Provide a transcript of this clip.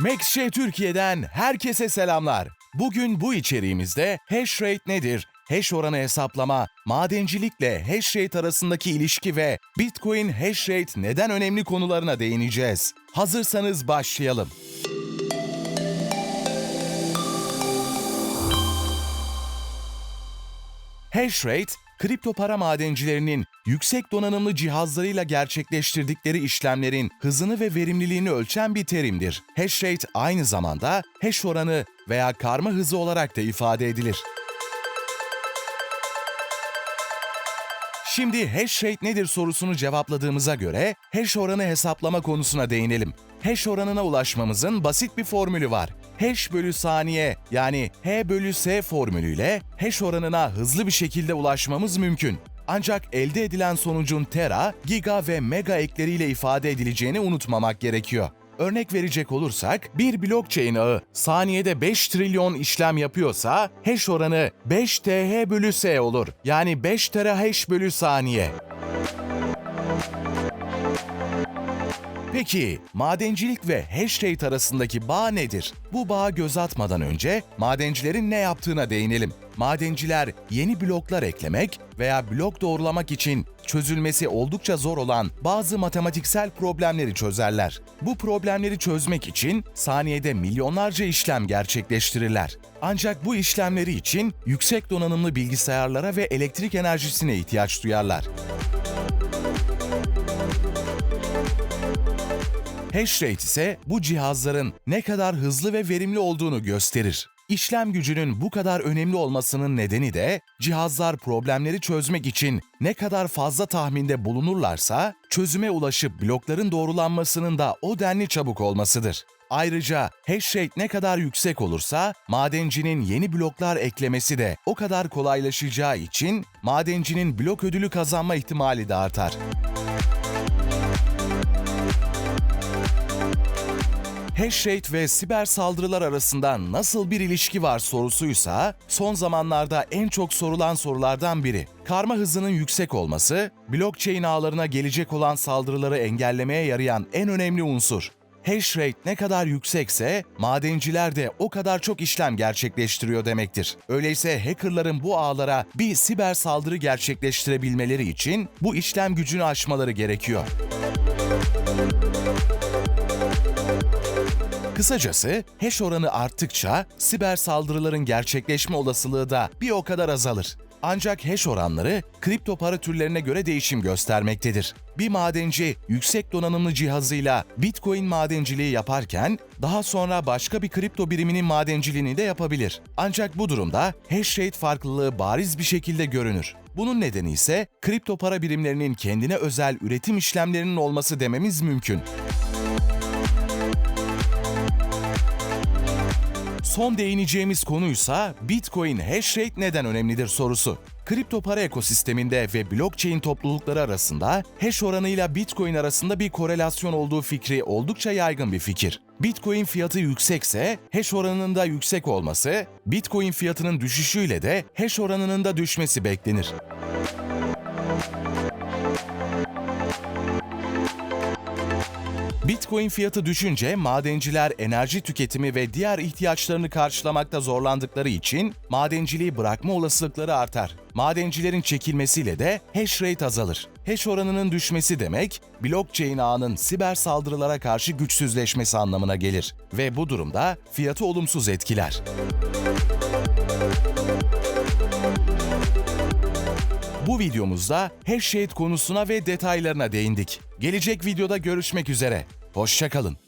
MaxShay Türkiye'den herkese selamlar. Bugün bu içeriğimizde hash rate nedir? Hash oranı hesaplama, madencilikle hash rate arasındaki ilişki ve Bitcoin hash rate neden önemli konularına değineceğiz. Hazırsanız başlayalım. Hash rate, kripto para madencilerinin yüksek donanımlı cihazlarıyla gerçekleştirdikleri işlemlerin hızını ve verimliliğini ölçen bir terimdir. Hash rate aynı zamanda hash oranı veya karma hızı olarak da ifade edilir. Şimdi hash rate nedir sorusunu cevapladığımıza göre hash oranı hesaplama konusuna değinelim. Hash oranına ulaşmamızın basit bir formülü var. Hash bölü saniye yani H bölü S formülüyle hash oranına hızlı bir şekilde ulaşmamız mümkün. Ancak elde edilen sonucun tera, giga ve mega ekleriyle ifade edileceğini unutmamak gerekiyor. Örnek verecek olursak, bir blockchain ağı saniyede 5 trilyon işlem yapıyorsa, hash oranı 5 TH bölü S olur. Yani 5 terahash bölü saniye. Peki, madencilik ve hash rate arasındaki bağ nedir? Bu bağa göz atmadan önce madencilerin ne yaptığına değinelim. Madenciler yeni bloklar eklemek veya blok doğrulamak için çözülmesi oldukça zor olan bazı matematiksel problemleri çözerler. Bu problemleri çözmek için saniyede milyonlarca işlem gerçekleştirirler. Ancak bu işlemleri için yüksek donanımlı bilgisayarlara ve elektrik enerjisine ihtiyaç duyarlar. Hash rate ise bu cihazların ne kadar hızlı ve verimli olduğunu gösterir. İşlem gücünün bu kadar önemli olmasının nedeni de cihazlar problemleri çözmek için ne kadar fazla tahminde bulunurlarsa çözüme ulaşıp blokların doğrulanmasının da o denli çabuk olmasıdır. Ayrıca hash rate ne kadar yüksek olursa madencinin yeni bloklar eklemesi de o kadar kolaylaşacağı için madencinin blok ödülü kazanma ihtimali de artar. Hash rate ve siber saldırılar arasında nasıl bir ilişki var sorusuysa son zamanlarda en çok sorulan sorulardan biri. Karma hızının yüksek olması, blockchain ağlarına gelecek olan saldırıları engellemeye yarayan en önemli unsur. Hash rate ne kadar yüksekse madenciler de o kadar çok işlem gerçekleştiriyor demektir. Öyleyse hackerların bu ağlara bir siber saldırı gerçekleştirebilmeleri için bu işlem gücünü aşmaları gerekiyor. Kısacası hash oranı arttıkça siber saldırıların gerçekleşme olasılığı da bir o kadar azalır. Ancak hash oranları kripto para türlerine göre değişim göstermektedir. Bir madenci yüksek donanımlı cihazıyla Bitcoin madenciliği yaparken daha sonra başka bir kripto biriminin madenciliğini de yapabilir. Ancak bu durumda hash rate farklılığı bariz bir şekilde görünür. Bunun nedeni ise kripto para birimlerinin kendine özel üretim işlemlerinin olması dememiz mümkün. Son değineceğimiz konuysa Bitcoin hash rate neden önemlidir sorusu. Kripto para ekosisteminde ve blockchain toplulukları arasında hash oranıyla Bitcoin arasında bir korelasyon olduğu fikri oldukça yaygın bir fikir. Bitcoin fiyatı yüksekse hash oranının da yüksek olması, Bitcoin fiyatının düşüşüyle de hash oranının da düşmesi beklenir. Bitcoin fiyatı düşünce madenciler enerji tüketimi ve diğer ihtiyaçlarını karşılamakta zorlandıkları için madenciliği bırakma olasılıkları artar. Madencilerin çekilmesiyle de hash rate azalır. Hash oranının düşmesi demek, blockchain ağının siber saldırılara karşı güçsüzleşmesi anlamına gelir ve bu durumda fiyatı olumsuz etkiler. Bu videomuzda hash rate konusuna ve detaylarına değindik. Gelecek videoda görüşmek üzere. Hoşçakalın.